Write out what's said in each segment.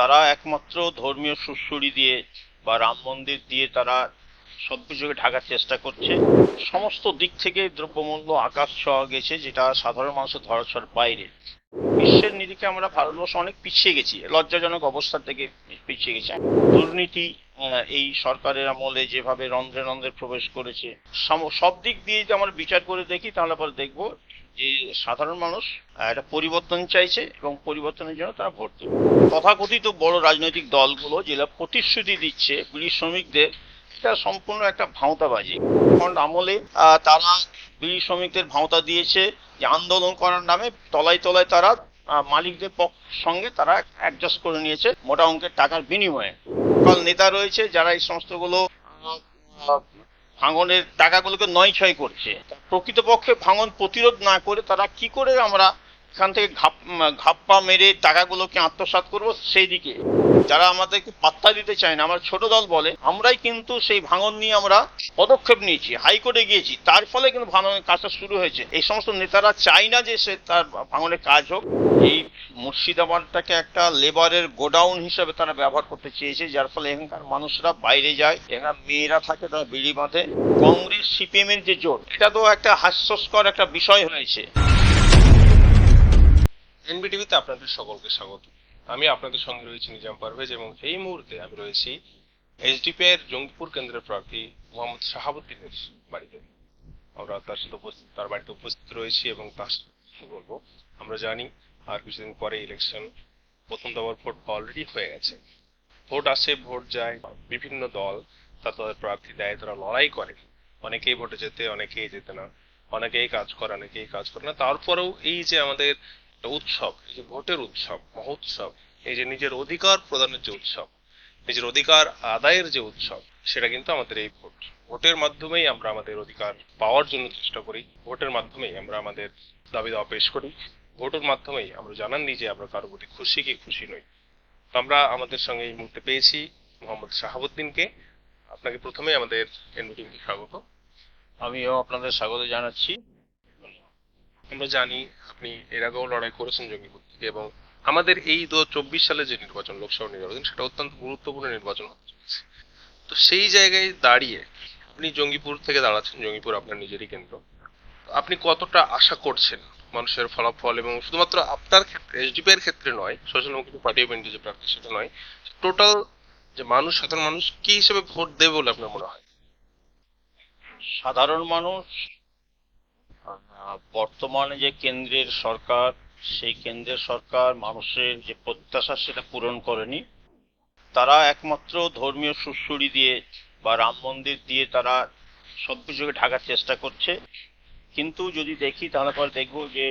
তারা একমাত্র ধর্মীয় সুশ্রুড়ি দিয়ে বা রাম মন্দির দিয়ে তারা সবকিছুকে ঢাকার চেষ্টা করছে। সমস্ত দিক থেকে দ্রব্যমূল্য আকাশ ছোঁয়া গেছে, যেটা সাধারণ মানুষের ধরাছোঁয়ার বাইরে। বিশ্বের নিরিখে আমরা ভারতবর্ষ অনেক পিছিয়ে গেছি, লজ্জাজনক অবস্থা থেকে পিছিয়ে গেছি। দুর্নীতি এই সরকারের আমলে যেভাবে রন্ধ্রে রন্ধ্রে প্রবেশ করেছে সব দিক দিয়ে যদি আমরা বিচার করে দেখি, তাহলে পরে দেখব যে সাধারণ মানুষ একটা পরিবর্তন চাইছে এবং পরিবর্তনের জন্য তারা ভোট দেবে তথাকথিত বড় রাজনৈতিক দলগুলো যেটা প্রতিশ্রুতি দিচ্ছে বিড়ি শ্রমিকদের এটা সম্পূর্ণ একটা ভাঁওতাবাজি। এখন আমলে তারা বিড়ি শ্রমিকদের ভাঁওতা দিয়েছে যে আন্দোলন করার নামে তলায় তলায় তারা মালিকদের সঙ্গে তারা অ্যাডজাস্ট করে নিয়েছে মোটা অঙ্কের টাকার বিনিময়ে। কারণ নেতা রয়েছে যারা এই সমস্তগুলো ভাঙনের টাকাগুলোকে নয় ছয় করছে। প্রকৃতপক্ষে ভাঙন প্রতিরোধ না করে তারা কি করে আমরা এখান থেকে ঘাপ ঘাপ্পা মেরে টাকাগুলোকে আত্মসাৎ করব সেই দিকে। যারা আমাদেরকে পাত্তা দিতে চায় না, আমার ছোট দল বলে, আমরাই কিন্তু সেই ভাঙন নিয়ে আমরা পদক্ষেপ নিয়েছি, হাইকোর্টে গিয়েছি। তার ফলে কিন্তু ভাঙনের কাজটা শুরু হয়েছে। এই সমস্ত নেতারা চায় না যে সে তার ভাঙনের কাজ হোক। এই মুর্শিদাবাদটাকে একটা লেবারের গোডাউন হিসেবে তারা ব্যবহার করতে চেয়েছে, যার ফলে এখানকার মানুষরা বাইরে যায় এখানে মেয়েরা থাকে, তারা বিড়ি বাঁধে। কংগ্রেস সিপিএম এর যে জোট এটা তো একটা হাস্যস্কর একটা বিষয় হয়েছে। এনবিটিভিতে আপনাদের সকলকে স্বাগত। আমি আপনাদের সঙ্গে রয়েছি নিজাম পারভেজ এবং এই মুহূর্তে আমি রয়েছি এসডিপি এর জঙ্গিপুর কেন্দ্রের প্রার্থী মোহাম্মদ শাহাবুদ্দিনের বাড়িতে। আমরা তার সাথে উপস্থিত, তার বাড়িতে উপস্থিত রয়েছি এবং তার সাথে বলব, আমরা জানি আর কিছুদিন পরে ইলেকশন প্রথম দফার ভোট অলরেডি হয়ে গেছে। ভোট আসে, ভোট যায়, বিভিন্ন দল তা তাদের প্রার্থী দেয়, তারা লড়াই করে। অনেকেই ভোটে যেতে, অনেকেই যেতে না। অনেকেই কাজ করে, অনেকেই কাজ করে না। তারপরেও এই যে আমাদের একটা উৎসব, এই যে ভোটের উৎসব, মহোৎসব, এই যে নিজের অধিকার প্রদানের যে উৎসব, নিজের অধিকার আদায়ের যে উৎসব, সেটা কিন্তু আমাদের এই ভোট। ভোটের মাধ্যমেই আমরা আমাদের অধিকার পাওয়ার জন্য চেষ্টা করি, ভোটের মাধ্যমেই আমরা আমাদের দাবি দাওয়া পেশ করি, ভোটের মাধ্যমেই আমরা জানান দিই যে আমরা কারও প্রতি খুশি কি খুশি নই। তো আমরা আমাদের সঙ্গে এই মুহূর্তে পেয়েছি মোহাম্মদ শাহাবুদ্দিনকে। আপনাকে প্রথমে আমাদের এনবিটিভিতে স্বাগত। আমিও আপনাদের স্বাগত জানাচ্ছি। আমরা জানি আপনি এর আগেও লড়াই করেছেন জঙ্গিপুর থেকে এবং আমাদের এই দু চব্বিশ সালে যে নির্বাচন, লোকসভা নির্বাচন, সেটা অত্যন্ত গুরুত্বপূর্ণ নির্বাচন তো সেই জায়গায় দাঁড়িয়ে আপনি জঙ্গিপুর থেকে দাঁড়াচ্ছেন, জঙ্গিপুর আপনার নিজেরই কেন্দ্র। আপনি কতটা আশা করছেন মানুষের ফলাফল এবং শুধুমাত্র আপনার ক্ষেত্রে এসডিপি এর ক্ষেত্রে নয় Social Democratic Party of India যে প্রার্থী, সেটা নয় টোটাল যে মানুষ, সাধারণ মানুষ কি হিসেবে ভোট দেবে বলে আপনার মনে হয়? সাধারণ মানুষ বর্তমানে যে কেন্দ্রের সরকার, সেই কেন্দ্রের সরকার মানুষের যে প্রত্যাশা সেটা পূরণ করেনি। তারা একমাত্র ধর্মীয় সুশ্রুড়ি দিয়ে বা রাম মন্দির দিয়ে তারা সবকিছুকে ঢাকার চেষ্টা করছে। কিন্তু যদি দেখি, তাহলে পরে দেখব যে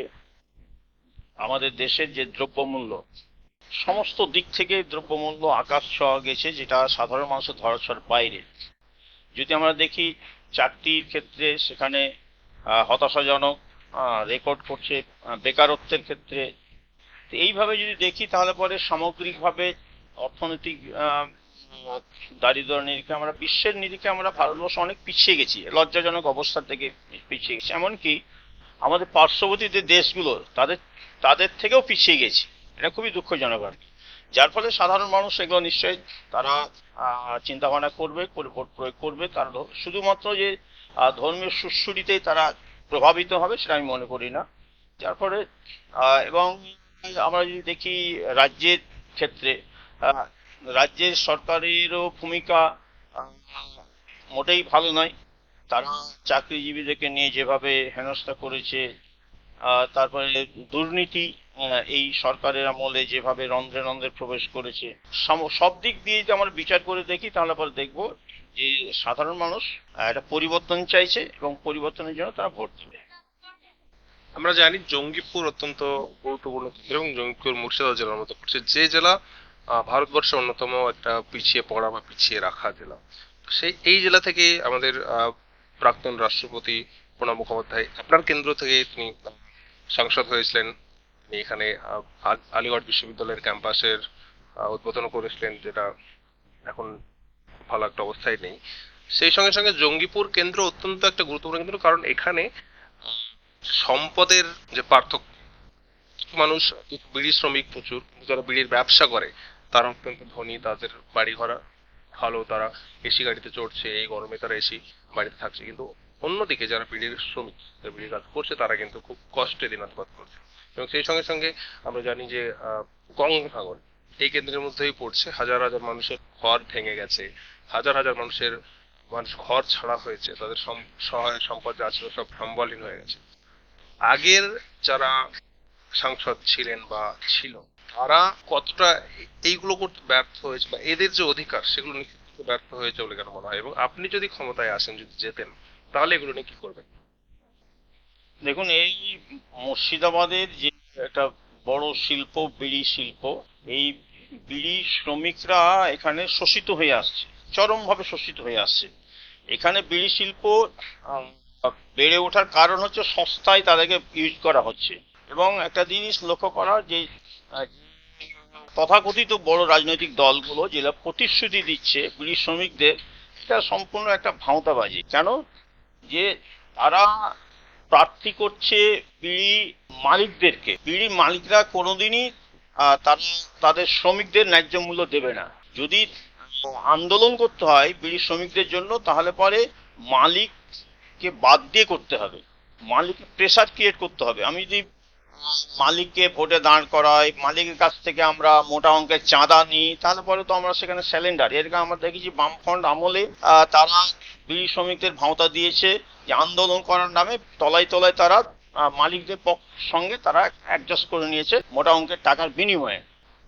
আমাদের দেশের যে দ্রব্যমূল্য, সমস্ত দিক থেকে দ্রব্যমূল্য আকাশ ছোঁয়া গেছে, যেটা সাধারণ মানুষের ধরাছোঁয়ার বাইরে। যদি আমরা দেখি চাকরির ক্ষেত্রে সেখানে হতাশাজনক রেকর্ড করছে বেকারত্বের ক্ষেত্রে। তো এইভাবে যদি দেখি, তাহলে পরে সামগ্রিকভাবে অর্থনৈতিক দারিদ্র নিরিখে আমরা বিশ্বের নিরিখে আমরা ভারতবর্ষ অনেক পিছিয়ে গেছি। লজ্জাজনক অবস্থা থেকে পিছিয়ে গেছি। এমনকি আমাদের পার্শ্ববর্তী যে দেশগুলো, তাদের তাদের থেকেও পিছিয়ে গেছি। এটা খুবই দুঃখজনক আর কি। যার ফলে সাধারণ মানুষ এগুলো নিশ্চয়ই তারা চিন্তা ভাবনা করবে প্রয়োগ করবে। তারা শুধুমাত্র যে ধর্মীয় সুশ্রুতিতেই তারা প্রভাবিত হবে সেটা আমি মনে করি না। যার ফলে এবং আমরা যদি দেখি রাজ্যের ক্ষেত্রে রাজ্যের সরকারেরও ভূমিকা মোটেই ভালো নয়। তারা চাকরিজীবীদেরকে নিয়ে যেভাবে হেনস্থা করেছে তারপরে দুর্নীতি এই সরকারের আমলে যেভাবে রন্ধ্রে রন্ধ্রে প্রবেশ করেছে সব দিক দিয়ে যদি আমরা বিচার করে দেখি, তাহলে পরে দেখব যে সাধারণ মানুষ একটা পরিবর্তন চাইছে এবং পরিবর্তনের জন্য তারা ভোট দেবে। আমরা জানি জঙ্গিপুর অত্যন্ত গুরুত্বপূর্ণ এবং জঙ্গিপুর মুর্শিদাবাদ জেলার মতো পড়ছে যে জেলা ভারতবর্ষের অন্যতম একটা পিছিয়ে পড়া বা পিছিয়ে রাখা জেলা। সেই, এই জেলা থেকে আমাদের প্রাক্তন রাষ্ট্রপতি প্রণব মুখোপাধ্যায়, আপনার কেন্দ্র থেকে তিনি সাংসদ হয়েছিলেন। তিনি এখানে আলিগড় বিশ্ববিদ্যালয়ের ক্যাম্পাসের উদ্বোধন করেছিলেন, যেটা এখন ভালো একটা অবস্থায় নেই। সেই সঙ্গে সঙ্গে জঙ্গিপুর কেন্দ্র অত্যন্ত একটা গুরুত্বপূর্ণ কেন্দ্র, কারণ এখানে সম্পদের যে পার্থক্য মানুষ বিড়ি শ্রমিক প্রচুর, যারা বিড়ির ব্যবসা করে, তারা অত্যন্ত ধনী, তাদের বাড়ি ঘরা ভালো, তারা এসি গাড়িতে চড়ছে, এই গরমে তারা এসি বাড়িতে থাকছে। কিন্তু অন্যদিকে যারা বিড়ির শ্রমিক বিড়ির কাজ করছে, তারা কিন্তু খুব কষ্টে দিনাতিপাত করছে এবং সেই সঙ্গে সঙ্গে আমরা জানি যে গঙ্গা ভাঙন এই কেন্দ্রের মধ্যেই পড়ছে। হাজার হাজার মানুষের ঘর ভেঙে গেছে। হাজার হাজার মানুষের মানুষ ঘর ছাড়া হয়েছে। তাদের সহায় সম্পদ যা ছিল সব সম্বলহীন হয়ে গেছে। আগের যারা সাংসদ ছিলেন বা ছিল, তারা কতটা এইগুলো করতে ব্যর্থ হয়েছে বা এদের যে অধিকার, সেগুলো করতে ব্যর্থ হয়েছে বলে কেন মনে হয়? এবং আপনি যদি ক্ষমতায় আসেন, যদি যেতেন, তাহলে এগুলো নিয়ে কি করবেন? দেখুন, এই মুর্শিদাবাদের যে একটা বড় শিল্প, বিড়ি শিল্প, এই বিড়ি শ্রমিকরা এখানে শোষিত হয়ে আসছে, চরমভাবে শোষিত হয়ে আসছে। এখানে বিড়ি শিল্প বেড়ে ওঠার কারণ হচ্ছে সস্তায় তাদেরকে ইউজ করা হচ্ছে। এবং একটা জিনিস লক্ষ্য করা যে তথাকথিত বড় রাজনৈতিক দলগুলো যেটা প্রতিশ্রুতি দিচ্ছে বিড়ি শ্রমিকদের, এটা সম্পূর্ণ একটা ভাঁওতাবাজি। কেন? যে তারা প্রার্থী করছে বিড়ি মালিকদেরকে। বিড়ি মালিকরা কোনোদিনই তারা তাদের শ্রমিকদের ন্যায্য মূল্য দেবে না। যদি আন্দোলন করতে হয় বিড়ি শ্রমিকদের জন্য, তাহলে পরে মালিককে বাদ দিয়ে করতে হবে। মালিককে প্রেসার ক্রিয়েট করতে হবে। আমি যদি মালিককে ভোটে দাঁড় করাই, মালিকের কাছ থেকে আমরা মোটা অঙ্কের চাঁদা নিই, তাহলে পরে তো আমরা সেখানে স্যালেন্ডার এর আমরা দেখেছি বামফ্রন্ট আমলে তারা বিড়ি শ্রমিকদের ভাঁওতা দিয়েছে যে আন্দোলন করার নামে তলায় তলায় তারা মালিকদের সঙ্গে তারা অ্যাডজাস্ট করে নিয়েছে মোটা অঙ্কের টাকার বিনিময়ে।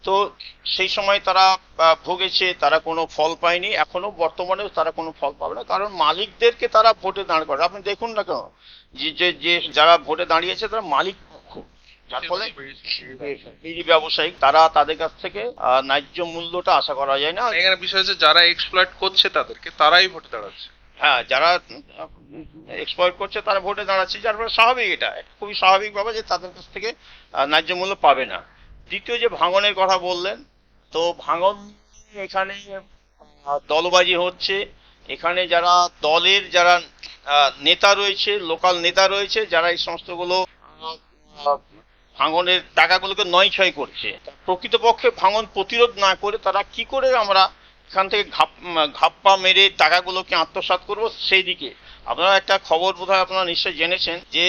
তো সেই সময় তারা ভুগেছে, তারা কোনো ফল পায়নি। এখনও বর্তমানেও তারা কোনো ফল পাবে না। কারণ মালিকদেরকে তারা ভোটে দাঁড় করে আপনি দেখুন না কেন? যে, যে- যে যারা ভোটে দাঁড়িয়েছে, তারা মালিক পক্ষ যার ফলে বিড়ি ব্যবসায়িক, তারা তাদের কাছ থেকে ন্যায্য মূল্যটা আশা করা যায় না। এখানে বিষয় হচ্ছে, যারা এক্সপ্লয়েট করছে তাদেরকে, তারাই ভোটে দাঁড়াচ্ছে। হ্যাঁ যারা এক্সপ্লয়েট করছে তারা ভোটে দাঁড়াচ্ছে, যার ফলে স্বাভাবিক এটা। খুবই স্বাভাবিক ভাবে যে তাদের কাছ থেকে ন্যায্য মূল্য পাবে না। দ্বিতীয় যে ভাঙনের কথা বললেন, তো ভাঙন এখানে দলবাজি হচ্ছে। এখানে যারা দলের যারা নেতা রয়েছে, লোকাল নেতা রয়েছে, যারা এই সমস্তগুলো ভাঙনের টাকাগুলোকে নয় ছয় করছে প্রকৃতপক্ষে ভাঙন প্রতিরোধ না করে তারা কি করে আমরা এখান থেকে ঘাপ ঘাপ্পা মেরে টাকাগুলোকে আত্মসাৎ করব সেই দিকে। আপনারা একটা খবর বোধহয় আপনারা নিশ্চয়ই জেনেছেন যে,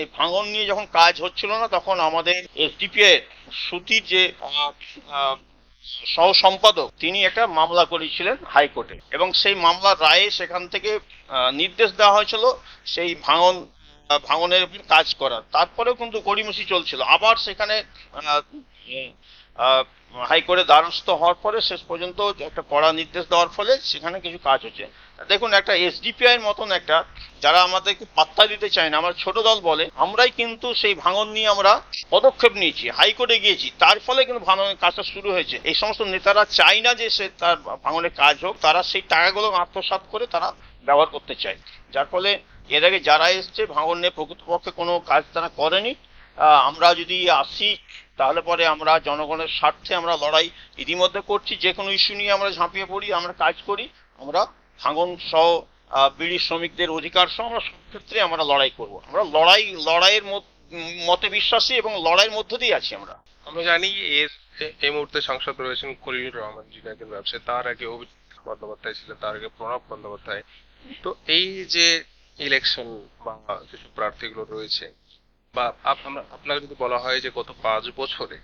এই ভাঙন নিয়ে যখন কাজ হচ্ছিল না, তখন আমাদের এসডিপিআই সুতির যে সহ সম্পাদক তিনি একটা মামলা করেছিলেন হাইকোর্টে। এবং সেই মামলার রায়ে সেখান থেকে নির্দেশ দেওয়া হয়েছিল সেই ভাঙন ভাঙনের কাজ করার। তারপরেও কিন্তু গড়িমসি চলছিল। আবার সেখানে হাইকোর্টে দ্বারস্থ হওয়ার পরে শেষ পর্যন্ত একটা কড়া নির্দেশ দেওয়ার ফলে সেখানে কিছু কাজ হচ্ছে। দেখুন, একটা এসডিপিআই মতন একটা, যারা আমাদেরকে পাত্তা দিতে চায় না, আমার ছোট দল বলে, আমরাই কিন্তু সেই ভাঙন নিয়ে আমরা পদক্ষেপ নিয়েছি, হাইকোর্টে গিয়েছি। তার ফলে কিন্তু ভাঙনের কাজটা শুরু হয়েছে। এই সমস্ত নেতারা চায় না যে সে তার ভাঙনের কাজ হোক, তারা সেই টাকাগুলো আত্মসাৎ করে তারা ব্যবহার করতে চায়। যার ফলে এর আগে যারা এসছে, ভাঙন নিয়ে প্রকৃতপক্ষে কোনো কাজ তারা করেনি। আমরা যদি আসি তাহলে পরে আমরা জনগণের স্বার্থে আমরা লড়াই ইতিমধ্যে করছি। যে কোনো ইস্যু নিয়ে আমরা ঝাঁপিয়ে পড়ি, আমরা কাজ করি, আমরা ভাঙন সহ বিড়ি শ্রমিকদের অধিকার সহ আমরা সব ক্ষেত্রে আমরা লড়াই করব। আমরা লড়াই, লড়াইয়ের মত- বিশ্বাসী এবং লড়াইয়ের মধ্য দিয়ে আছি আমরা। আমরা জানি এর এই মুহূর্তে সাংসদ রয়েছেন খলিলুর রহমান যিনি একজন ব্যবসায়ী, তার আগে অভিজিৎ বন্দ্যোপাধ্যায় ছিলেন, তার আগে প্রণব বন্দ্যোপাধ্যায়। তো এই যে ইলেকশন বা যেসব প্রার্থীগুলো রয়েছে বা আপ- আপনাকে যদি বলা হয় যে গত পাঁচ বছরে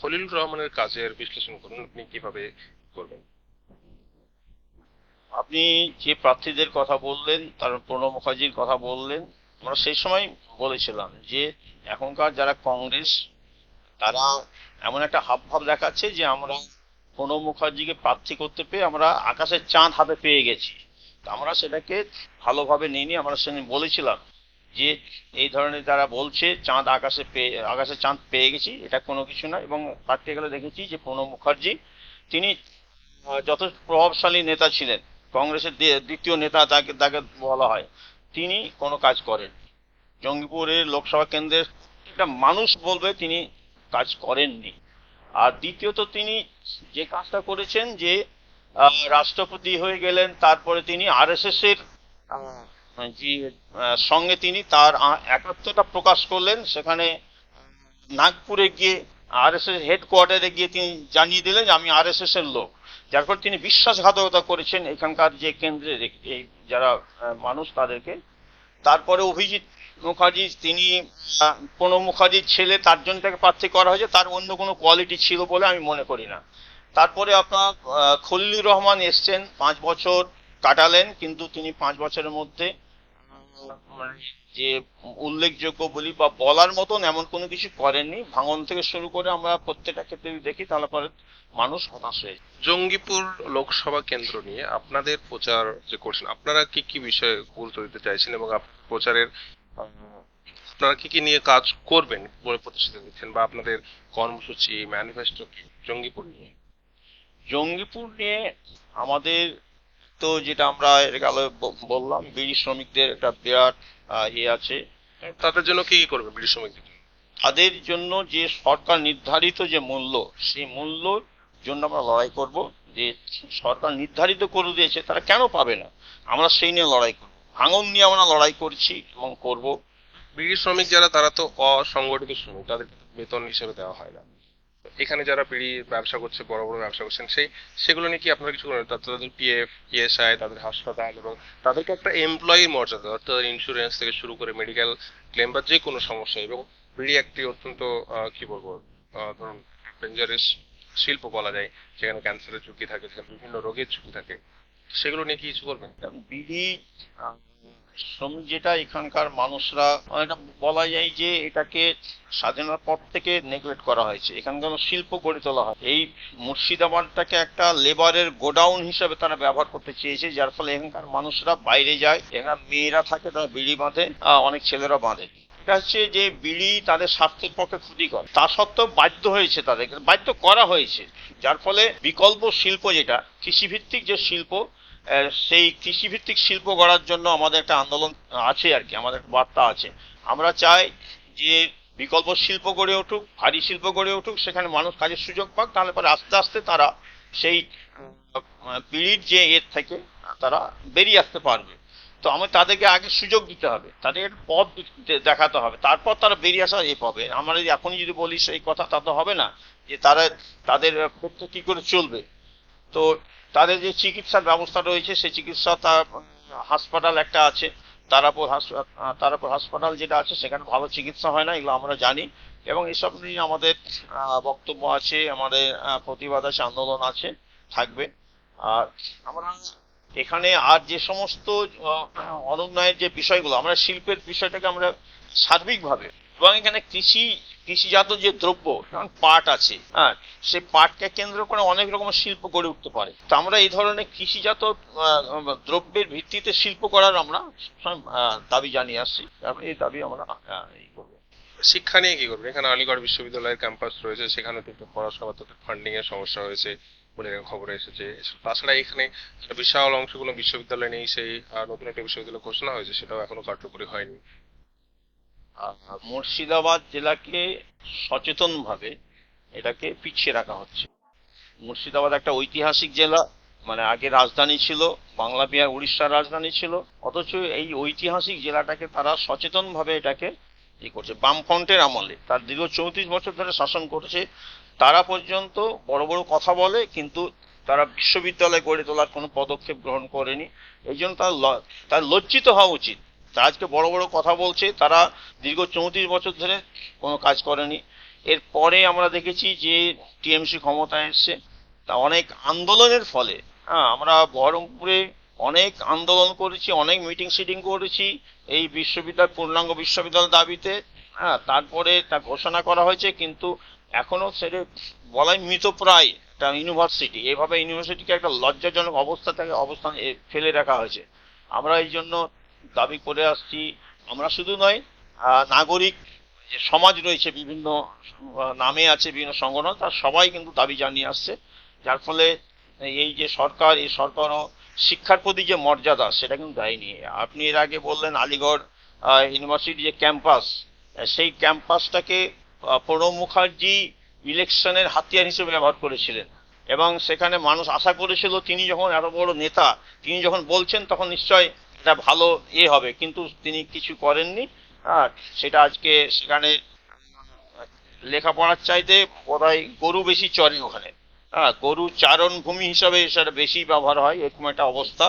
খলিলুর রহমানের কাজের বিশ্লেষণ করুন, আপনি কীভাবে করবেন? আপনি যে প্রার্থীদের কথা বললেন, তার প্রণব মুখার্জির কথা বললেন, আমরা সেই সময় বলেছিলাম যে এখনকার যারা কংগ্রেস, তারা এমন একটা হাবভাব দেখাচ্ছে যে আমরা প্রণব মুখার্জিকে প্রার্থী করতে পেয়ে আমরা আকাশের চাঁদ হাতে পেয়ে গেছি। আমরা সেটাকে ভালোভাবে নিইনি আমরা সেদিন বলেছিলাম। যে এই ধরনের যারা বলছে, চাঁদ আকাশে পেয়ে আকাশে চাঁদ পেয়ে গেছি, এটা কোনো কিছু না এবং প্র্যাকটিক্যালে দেখেছি যে প্রণব মুখার্জি, তিনি যথেষ্ট প্রভাবশালী নেতা ছিলেন। কংগ্রেসের দ্বিতীয় নেতা তাকে তাকে বলা হয়, তিনি কোনো কাজ করেন। জঙ্গিপুরের লোকসভা কেন্দ্রের একটা মানুষ বলবে তিনি কাজ করেননি। আর দ্বিতীয়ত তিনি যে কাজটা করেছেন যে রাষ্ট্রপতি হয়ে গেলেন, তারপরে তিনি আরএসএস এর সঙ্গে তিনি তার আহ, একাত্মতা প্রকাশ করলেন। সেখানে নাগপুরে গিয়ে আরএসএস হেডকোয়ার্টারে গিয়ে তিনি জানিয়ে দিলেন যে আমি আরএসএস এর লোক। যার ফলে তিনি বিশ্বাসঘাতকতা করেছেন এখানকার যে কেন্দ্রের এই যারা মানুষ তাদেরকে। তারপরে অভিজিৎ মুখার্জি তিনি প্রণব মুখার্জির ছেলে তার জন্য তাকে প্রার্থী করা হয়েছে। তার অন্য কোনো কোয়ালিটি ছিল বলে আমি মনে করি না। তারপরে আপনার খলিলুর রহমান এসছেন পাঁচ বছর কাটালেন কিন্তু তিনি পাঁচ বছরের মধ্যে যে উল্লেখযোগ্য বলি বা বলার মতন এমন কোনো কিছু করেননি। ভাঙন থেকে শুরু করে আমরা প্রত্যেকটা ক্ষেত্রে দেখি তাহলে পরে মানুষ হতাশ হয়ে জঙ্গিপুর লোকসভা কেন্দ্র নিয়ে আপনাদের প্রচার যে করছেন আপনারা কি কি বিষয়ে গুরুত্ব দিতে চাইছেন এবং প্রচারের আপনারা কি কি নিয়ে কাজ করবেন বলে প্রতিশ্রুতি দিচ্ছেন বা আপনাদের কর্মসূচি ম্যানিফেস্টো কি জঙ্গিপুর নিয়ে? জঙ্গিপুর নিয়ে আমাদের তো যেটা আমরা এর আগে বললাম বিড়ি শ্রমিকদের একটা বিরাট ইয়ে আছে। তাদের জন্য কি কি করবে বিড়ি শ্রমিকদের তাদের জন্য যে সরকার নির্ধারিত যে মূল্য সেই মূল্যর জন্য আমরা লড়াই করব। যে সরকার নির্ধারিত করে দিয়েছে তারা কেন পাবে না? আমরা সেই নিয়ে লড়াই করব। ভাঙন নিয়ে আমরা লড়াই করছি এবং করব। বিড়ি শ্রমিক যারা তারা তো অসংগঠিত শ্রমিক তাদের বেতন হিসেবে দেওয়া হয় না। এখানে যারা বিড়ি ব্যবসা করছে, বড় বড় ব্যবসা করছেন, সেই, সেগুলো নিয়ে কি আপনারা কিছু করেন তাদের পিএফ ইএসআই তাদের হাসপাতাল এবং তাদেরকে একটা এমপ্লয়ি মর্যাদা, অর্থাৎ ইন্স্যুরেন্স থেকে শুরু করে মেডিকেল ক্লেম বা যে কোনো সমস্যা, এবং বিড়ি একটি অত্যন্ত কি বলব ধরুন ডেঞ্জারাস শিল্প বলা যায়, যেখানে ক্যান্সারের ঝুঁকি থাকে যেখানে বিভিন্ন রোগের ঝুঁকি থাকে। সেগুলো নিয়ে কি কিছু করবেন বিড়ি শ্রমিক যেটা এখানকার মানুষরা অনেকটা বলা যায় যে এটাকে স্বাধীনতার পর থেকে নেগলেক্ট করা হয়েছে। এখানকার শিল্প গড়ে তোলা হয়। এই মুর্শিদাবাদটাকে একটা লেবারের গোডাউন হিসেবে তারা ব্যবহার করতে চেয়েছে, যার ফলে এখানকার মানুষরা বাইরে যায় এখানে মেয়েরা থাকে, তারা বিড়ি বাঁধে অনেক ছেলেরা বাঁধে। এটা হচ্ছে যে বিড়ি তাদের স্বাস্থ্যের পক্ষে ক্ষতিকর। তা সত্ত্বেও বাধ্য হয়েছে তাদেরকে বাধ্য করা হয়েছে। যার ফলে বিকল্প শিল্প যেটা, কৃষিভিত্তিক যে শিল্প সেই কৃষিভিত্তিক শিল্প গড়ার জন্য আমাদের একটা আন্দোলন আছে আর কি, আমাদের একটা বার্তা আছে। আমরা চাই যে বিকল্প শিল্প গড়ে উঠুক, ভারী শিল্প গড়ে উঠুক, সেখানে মানুষ কাজের সুযোগ পাক, তাহলে পরে আস্তে আস্তে তারা সেই পিড়ির যে এর থেকে তারা বেরিয়ে আসতে পারবে। তো আমি তাদেরকে আগে সুযোগ দিতে হবে, তাদের পথ দেখাতে হবে, তারপর তারা বেরিয়ে আসা এ পাবে। আমরা এখনই যদি বলি সেই কথা, তা তো হবে না যে তারা, তাদের ক্ষেত্রে কি করে চলবে। তো তাদের যে চিকিৎসার ব্যবস্থা রয়েছে, সেই চিকিৎসা তার হাসপাতাল একটা আছে, তারাপুর তারাপুর হাসপাতাল যেটা আছে, সেখানে ভালো চিকিৎসা হয় না, এগুলো আমরা জানি। এবং এসব নিয়ে আমাদের বক্তব্য আছে, আমাদের প্রতিবাদ আছে, আন্দোলন আছে, থাকবে। আর আমরা এখানে আর যে সমস্ত অনুন্নয়ের যে বিষয়গুলো, আমরা শিল্পের বিষয়টাকে আমরা সার্বিকভাবে এবং এখানে কৃষি, কৃষিজাত যে দ্রব্য যেমন পাট আছে হ্যাঁ সেই পাটকে কেন্দ্র করে অনেক রকমের শিল্প গড়ে উঠতে পারে। তো আমরা এই ধরনের কৃষিজাত দ্রব্যের ভিত্তিতে শিল্প করার আমরা দাবি জানিয়ে আসছি। এই দাবি আমরা এই করব। শিক্ষা নিয়ে কি করবেন এখানে আলিগড় বিশ্ববিদ্যালয়ের ক্যাম্পাস রয়েছে, সেখানে তো একটু পড়াশোনা তাদের ফান্ডিং এর সমস্যা হয়েছে বলে খবর এসেছে। তাছাড়া এখানে বিশাল অংশগুলো বিশ্ববিদ্যালয় নেই সেই নতুন একটা বিশ্ববিদ্যালয় ঘোষণা হয়েছে, সেটাও এখনও কার্যকরী হয়নি। মুর্শিদাবাদ জেলাকে সচেতনভাবে এটাকে পিছিয়ে রাখা হচ্ছে। মুর্শিদাবাদ একটা ঐতিহাসিক জেলা মানে আগে রাজধানী ছিল, বাংলা বিহার, উড়িষ্যার রাজধানী ছিল, অথচ এই ঐতিহাসিক জেলাটাকে তারা সচেতনভাবে এটাকে ই করছে, বামফ্রন্টের আমলে। তার দীর্ঘ চৌত্রিশ বছর ধরে শাসন করছে। তারা পর্যন্ত বড় বড় কথা বলে, কিন্তু তারা বিশ্ববিদ্যালয় গড়ে তোলার কোনো পদক্ষেপ গ্রহণ করেনি। এই জন্য তার তার লজ্জিত হওয়া উচিত। তারা আজকে বড় বড় কথা বলছে, তারা দীর্ঘ চৌত্রিশ বছর ধরে কোনো কাজ করেনি। এরপরে আমরা দেখেছি যে টিএমসি ক্ষমতায় এসছে। তা অনেক আন্দোলনের ফলে হ্যাঁ আমরা বহরমপুরে অনেক আন্দোলন করেছি, অনেক মিটিং সিটিং করেছি এই বিশ্ববিদ্যালয়, পূর্ণাঙ্গ বিশ্ববিদ্যালয় দাবিতে। হ্যাঁ তারপরে তা ঘোষণা করা হয়েছে, কিন্তু এখনও সেটা বলাই মৃতপ্রায় একটা ইউনিভার্সিটি। এভাবে ইউনিভার্সিটিকে একটা লজ্জাজনক অবস্থা থেকে অবস্থান ফেলে রাখা হয়েছে। আমরা এই জন্য দাবি করে আসছি। আমরা শুধু নয় নাগরিক, যে সমাজ রয়েছে, বিভিন্ন নামে আছে, বিভিন্ন সংগঠন, তার সবাই কিন্তু দাবি জানিয়ে আসছে। যার ফলে এই যে সরকার, এই সরকারও শিক্ষার প্রতি যে মর্যাদা, সেটা কিন্তু দেয়নি। আপনি এর আগে বললেন, আলিগড় ইউনিভার্সিটি যে ক্যাম্পাস সেই ক্যাম্পাসটাকে প্রণব মুখার্জি ইলেকশনের হাতিয়ার হিসেবে ব্যবহার করেছিলেন। এবং সেখানে মানুষ আশা করেছিল, তিনি যখন এত বড় নেতা, তিনি যখন বলছেন, তখন নিশ্চয় এটা ভালো ইয়ে হবে, কিন্তু তিনি কিছু করেননি। সেটা আজকে সেখানে লেখাপড়ার চাইতে বোধহয় গরু বেশি চরে ওখানে। হ্যাঁ গরু চারণ ভূমি হিসাবে সেটা বেশি ব্যবহার হয়, এরকম একটা অবস্থা।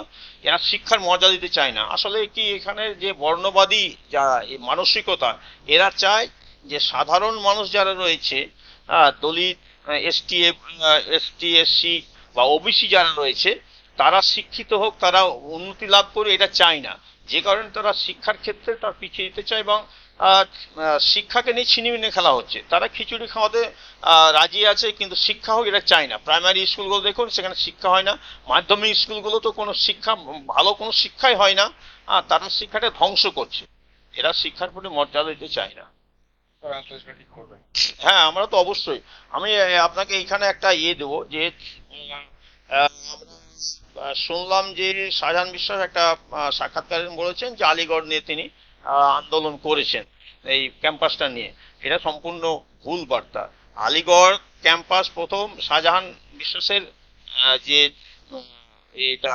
এরা শিক্ষার মজা দিতে চায় না। আসলে কি এখানে যে বর্ণবাদী যা মানসিকতা, এরা চায় যে সাধারণ মানুষ যারা রয়েছে দলিত এসটি এসটি এসসি বা ওবিসি যারা রয়েছে তারা শিক্ষিত হোক, তারা উন্নতি লাভ করে এটা চায় না। যে কারণে তারা শিক্ষার ক্ষেত্রে তার পিছিয়ে দিতে চায় এবং শিক্ষাকে নিয়ে ছিনিমিনি খেলা হচ্ছে। তারা খিচুড়ি খাওয়াতে রাজি আছে, কিন্তু শিক্ষা হোক, এটা চায় না। প্রাইমারি স্কুলগুলো দেখুন, সেখানে শিক্ষা হয় না। মাধ্যমিক স্কুলগুলো তো কোনো শিক্ষা, ভালো কোনো শিক্ষাই হয় না। তারা শিক্ষাটা ধ্বংস করছে। এরা শিক্ষার প্রতি মর্যাদা দিতে চায় না। হ্যাঁ আমরা তো অবশ্যই। আমি আপনাকে এখানে একটা ইয়ে দেবো যে আমরা শুনলাম যে শাহজাহান বিশ্বাস একটা সাক্ষাৎকারে বলেছেন যে আলিগড় নিয়ে তিনি আন্দোলন করেছেন এই ক্যাম্পাসটা নিয়ে। এটা সম্পূর্ণ ভুল বার্তা। আলিগড় ক্যাম্পাস প্রথম শাহজাহান বিশ্বাসের যে এটা,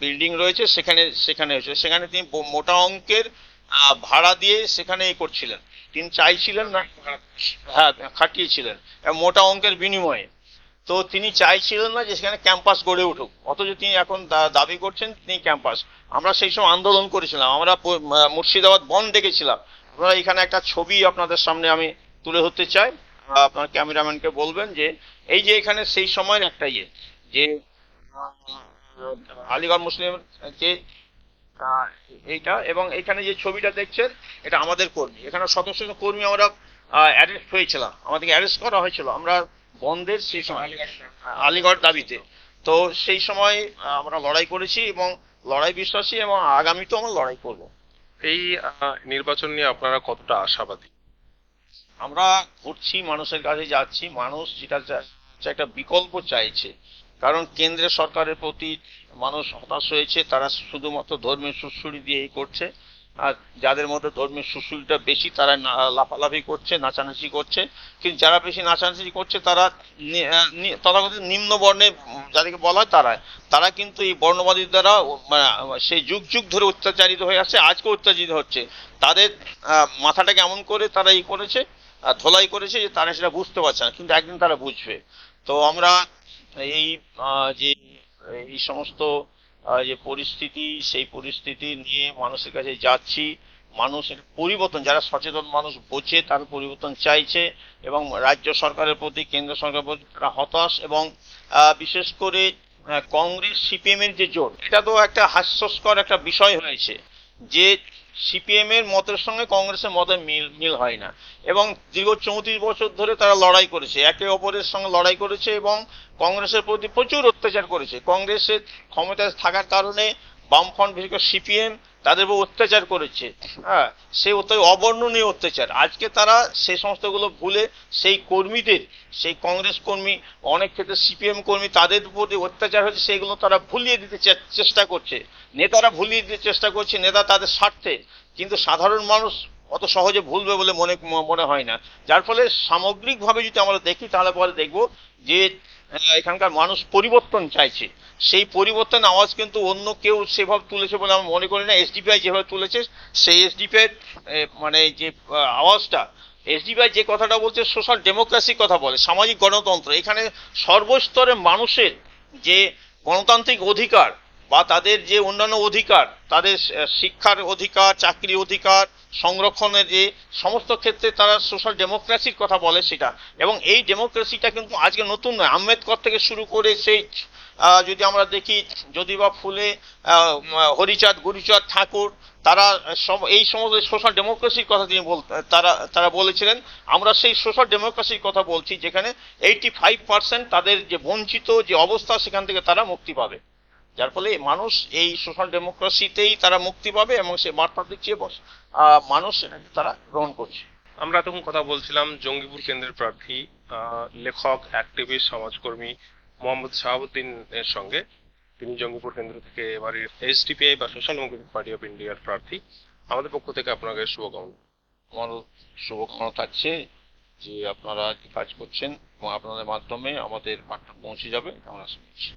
বিল্ডিং রয়েছে সেখানে সেখানে হয়েছে সেখানে তিনি মোটা অঙ্কের ভাড়া দিয়ে সেখানে করছিলেন। তিনি চাইছিলেন না হ্যাঁ খাটিয়েছিলেন। মোটা অঙ্কের বিনিময়ে। তো তিনি চাইছিলেন না যে সেখানে ক্যাম্পাস গড়ে উঠুক। অথচ তিনি এখন দাবি করছেন তিনি ক্যাম্পাস। আমরা সেই সময় আন্দোলন করেছিলাম। আমরা মুর্শিদাবাদ বন দেখেছিলাম আপনারা এখানে একটা ছবি আপনাদের সামনে আমি তুলে ধরতে চাই। আপনার ক্যামেরাম্যানকে বলবেন যে, এই যে এখানে সেই সময়ের একটা ইয়ে যে আলিগড় মুসলিম যে এইটা এবং এখানে যে ছবিটা দেখছেন, এটা আমাদের কর্মী। এখানে শত শত কর্মী আমরা অ্যারেস্ট হয়েছিলাম। আমাদেরকে অ্যারেস্ট করা হয়েছিল। আমরা বন্ধের সেই সময়। আলিগড়। দাবিতে। তো সেই সময় আমরা লড়াই করেছি এবং লড়াই বিশ্বাসী এবং আগামীতেও আমরা লড়াই করব। এই নির্বাচন নিয়ে আপনারা কতটা আশাবাদী? আমরা ঘুরছি মানুষের কাছে যাচ্ছি। মানুষ যেটা একটা বিকল্প চাইছে। কারণ কেন্দ্রের সরকারের প্রতি মানুষ হতাশ হয়েছে। তারা শুধুমাত্র ধর্মের সুশ্রুড়ি দিয়ে এই করছে। আর যাদের মধ্যে ধর্মের সুশ্রুড়িটা বেশি তারা লাফালাফি করছে নাচানাচি করছে। কিন্তু যারা বেশি নাচানাচি করছে তারা তথাকথিত নিম্ন বর্ণে যাদেরকে বলা হয় তারা তারা কিন্তু এই বর্ণবাদীর দ্বারা মানে, সেই যুগ যুগ ধরে অত্যাচারিত হয়ে আসছে আজকে অত্যাচারিত হচ্ছে। তাদের আহ, মাথাটাকে এমন করে তারা এই করেছে ধোলাই করেছে যে তারা সেটা বুঝতে পারছে না কিন্তু একদিন তারা বুঝবে। তো আমরা এই যে এই সমস্ত যে পরিস্থিতি, সেই পরিস্থিতি নিয়ে মানুষের কাছে যাচ্ছি। মানুষের পরিবর্তন, যারা সচেতন মানুষ বোঝে, তার পরিবর্তন চাইছে এবং রাজ্য সরকারের প্রতি, কেন্দ্র সরকারের প্রতি তারা হতাশ এবং বিশেষ করে কংগ্রেস সিপিএম এর যে জোট, এটা তো একটা হাস্যস্কর একটা বিষয় হয়েছে যে সিপিএম এর মতের সঙ্গে কংগ্রেসের মতের মিল মিল হয় না। এবং দীর্ঘ চৌত্রিশ বছর ধরে তারা লড়াই করেছে। একে অপরের সঙ্গে লড়াই করেছে এবং কংগ্রেসের প্রতি প্রচুর অত্যাচার করেছে। কংগ্রেসের ক্ষমতায় থাকার কারণে বামফ্রন্ট বিশেষ করে সিপিএম তাদের উপর অত্যাচার করেছে। হ্যাঁ সেই অবর্ণনীয় অত্যাচার। আজকে তারা সেই সমস্তগুলো ভুলে সেই কর্মীদের, সেই কংগ্রেস কর্মী, অনেক ক্ষেত্রে সিপিএম কর্মী, তাদের উপর যে অত্যাচার হয়েছে, সেগুলো তারা ভুলিয়ে দিতে চেষ্টা করছে। নেতারা ভুলিয়ে দিতে চেষ্টা করছে, নেতা তাদের স্বার্থে। কিন্তু সাধারণ মানুষ অত সহজে ভুলবে বলে মনে মনে হয় না। যার ফলে সামগ্রিকভাবে যদি আমরা দেখি, তাহলে পরে দেখব যে এখানকার মানুষ পরিবর্তন চাইছে। সেই পরিবর্তন আওয়াজ কিন্তু অন্য কেউ সেভাবে তুলেছে বলে আমি মনে করি না। এসডিপিআই যেভাবে তুলেছে, সেই এসডিপিআই মানে যে আওয়াজটা এসডিপিআই যে কথাটা বলছে সোশ্যাল ডেমোক্রেসির কথা বলে, সামাজিক গণতন্ত্র। এখানে সর্বস্তরে মানুষের যে গণতান্ত্রিক অধিকার বা তাদের যে অন্যান্য অধিকার, তাদের শিক্ষার অধিকার চাকরি অধিকার, সংরক্ষণের যে সমস্ত ক্ষেত্রে তারা সোশ্যাল ডেমোক্রেসির কথা বলে সেটা। এবং এই ডেমোক্রেসিটা কিন্তু আজকে নতুন নয়। আম্বেদকর থেকে শুরু করে সেই যদি আমরা দেখি, যদি বা ফুলে হরিচাঁদ, গুরুচাঁদ, ঠাকুর, তারা এই সমস্ত সোশ্যাল ডেমোক্রেসির কথা তিনি বল তারা তারা বলেছিলেন, আমরা সেই সোশ্যাল ডেমোক্রেসির কথা বলছি, যেখানে এইটি ফাইভ পার্সেন্ট তাদের যে বঞ্চিত যে অবস্থা, সেখান থেকে তারা মুক্তি পাবে। যার ফলে মানুষ এই সোশ্যাল ডেমোক্রেসিতেই তারা মুক্তি পাবে এবং সে বার্তা দিচ্ছে বস- মানুষ তারা গ্রহণ করছে। আমরা তখন কথা বলছিলাম জঙ্গিপুর কেন্দ্রের প্রার্থী লেখক অ্যাক্টিভিস্ট সমাজকর্মী মোহাম্মদ শাহাবুদ্দিন এর সঙ্গে। তিনি জঙ্গিপুর কেন্দ্র থেকে এবার এসডিপিআই বা সোশ্যাল ডেমোক্রেটিক পার্টি অফ ইন্ডিয়ার প্রার্থী। আমাদের পক্ষ থেকে আপনাকে শুভকামনা। আমার শুভকামনা থাকছে যে আপনারা কি কাজ করছেন এবং আপনাদের মাধ্যমে আমাদের পাঠ্য পৌঁছে যাবে, আমরা আশা করছি